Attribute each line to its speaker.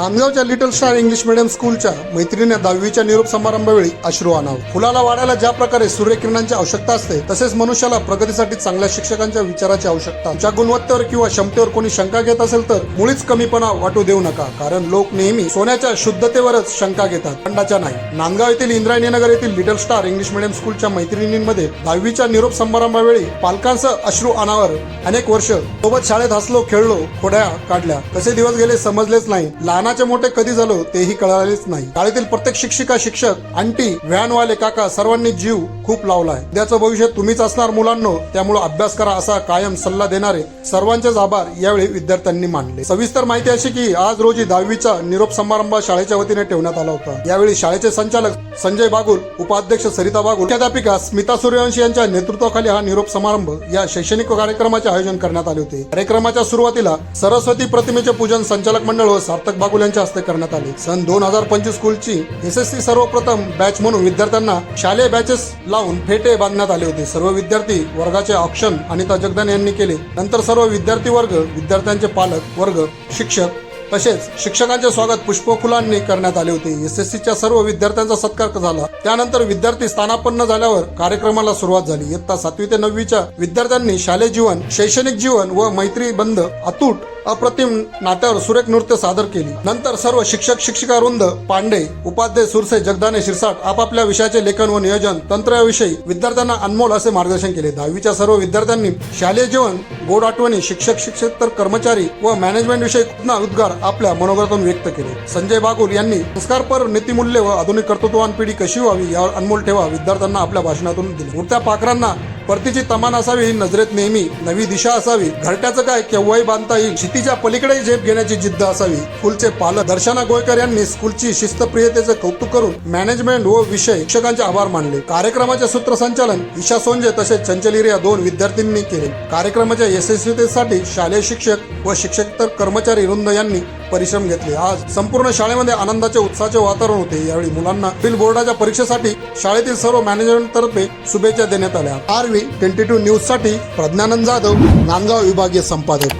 Speaker 1: नांदगावच्या little star English medium स्कूलच्या मैत्रिणी दहावीच्या निरोप समारंभावेळी अश्रू आणावं. फुलाला वाढायला ज्या प्रकारे सूर्यकिरणांची आवश्यकता असते तसेच मनुष्याला प्रगतीसाठी चांगल्या शिक्षकांच्या विचाराची आवश्यकता ज्या गुणवत्तेवर किंवा क्षमतेवर कोणी शंका घेत असेल तर मुळीच कमीपणा वाटू देऊ नका कारण लोक नेहमी सोन्याच्या शुद्धतेवरच शंका घेतात. खंडाच्या नाही. नांदगाव येथील इंद्रायणी नगर येथील लिटल स्टार इंग्लिश मिडियम स्कूलच्या मैत्रिणींमध्ये दहावीच्या निरोप समारंभावेळी पालकांसह अश्रू आणावर अनेक वर्ष सोबत शाळेत हसलो खेळलो खोड्या काढल्या. कसे दिवस गेले समजलेच नाही. लहान कोणाचे मोठे कधी झालो तेही कळालेच नाही. शाळेतील प्रत्येक शिक्षिका शिक्षक आंटी व्हॅनवाले काका सर्वांनी जीव खूप लावला आहे. उद्याचं भविष्य तुम्हीच असणार मुलांनो त्यामुळे अभ्यास करा असा कायम सल्ला देणारे सर्वांचेच आभार यावेळी विद्यार्थ्यांनी मानले. सविस्तर माहिती अशी की आज रोजी दहावीचा निरोप समारंभ शाळेच्या वतीने ठेवण्यात आला होता. यावेळी शाळेचे संचालक संजय बागुल उपाध्यक्ष सरिता बागुल मुख्याध्यापिका स्मिता सूर्यवंशी यांच्या नेतृत्वाखाली हा निरोप समारंभ या शैक्षणिक कार्यक्रमाचे आयोजन करण्यात आले होते. कार्यक्रमाच्या सुरुवातीला सरस्वती प्रतिमेचे पूजन संचालक मंडळ व सार्थक बागुल मुलांच्या हस्ते करण्यात आले. सन दोन हजार पंचवीस स्कूलची एस एस सी सर्वप्रथम बॅच म्हणून विद्यार्थ्यांना शालेय बॅचेस लावून फेटे बांधण्यात आले होते. सर्व विद्यार्थी वर्गाचे ऑप्शन अनिता जगदान यांनी केले. नंतर सर्व विद्यार्थी वर्ग विद्यार्थ्यांचे पालक वर्ग शिक्षक तसेच शिक्षकांचे स्वागत पुष्पफुलांनी करण्यात आले होते. एस एस सीच्या सर्व विद्यार्थ्यांचा सत्कार झाला. त्यानंतर विद्यार्थी स्थानापन्न झाल्यावर कार्यक्रमाला सुरुवात झाली. इयत्ता सातवी ते नववीच्या विद्यार्थ्यांनी शालेय जीवन शैक्षणिक जीवन व मैत्री बंध अतूट अप्रतिम नाट्यावर सुरेख नृत्य सादर केली. नंतर सर्व शिक्षक शिक्षिका वृंद पांडे उपाध्याय सुरसे जगदाने शिरसाट आपापल्या विषयाचे लेखन व नियोजन तंत्राविषयी विद्यार्थ्यांना अनमोल असे मार्गदर्शन केले. दहावीच्या सर्व विद्यार्थ्यांनी शालेय जीवन गोड आठवणी शिक्षक शिक्षक तर कर्मचारी व मॅनेजमेंट विषयी पुन्हा उद्गार आपल्या मनोगतातून व्यक्त केले. संजय बागुल यांनी संस्कारपर नीतिमूल्य व आधुनिक कर्तृत्ववान पिढी कशी व्हावी यावर अनमोल ठेवा विद्यार्थ्यांना आपल्या भाषणातून दिले. उडत्या पाखरांना परतीची तमान असावी ही नजरेत नेहमी नवी दिशा असावी. घरट्याचं काय? केव्हाही बांधता येईल. क्षितीच्या पलीकडे झेप घेण्याची जिद्द असावी. स्कूलचे पालक दर्शना गोयकर यांनी स्कूलची शिस्तप्रियतेचं कौतुक करून मॅनेजमेंट व विषय शिक्षकांचे आभार मानले. कार्यक्रमाचे सूत्रसंचालन ईशा सोंजे तसेच चंचलिर या दोन विद्यार्थ्यांनी केले. कार्यक्रमाच्या यशस्वीतेसाठी शालेय शिक्षक व शिक्षक कर्मचारी रुंद यांनी परिश्रम घेतले. आज संपूर्ण शाळेमध्ये आनंदाचे उत्साहाचे वातावरण होते. यावेळी मुलांना बिल बोर्डाच्या परीक्षेसाठी शाळेतील सर्व मॅनेजमेंट तर्फे शुभेच्छा देण्यात आल्या. आर व्ही ट्वेंटी टू न्यूजसाठी प्रज्ञानंद जाधव नांदगाव विभागीय संपादक.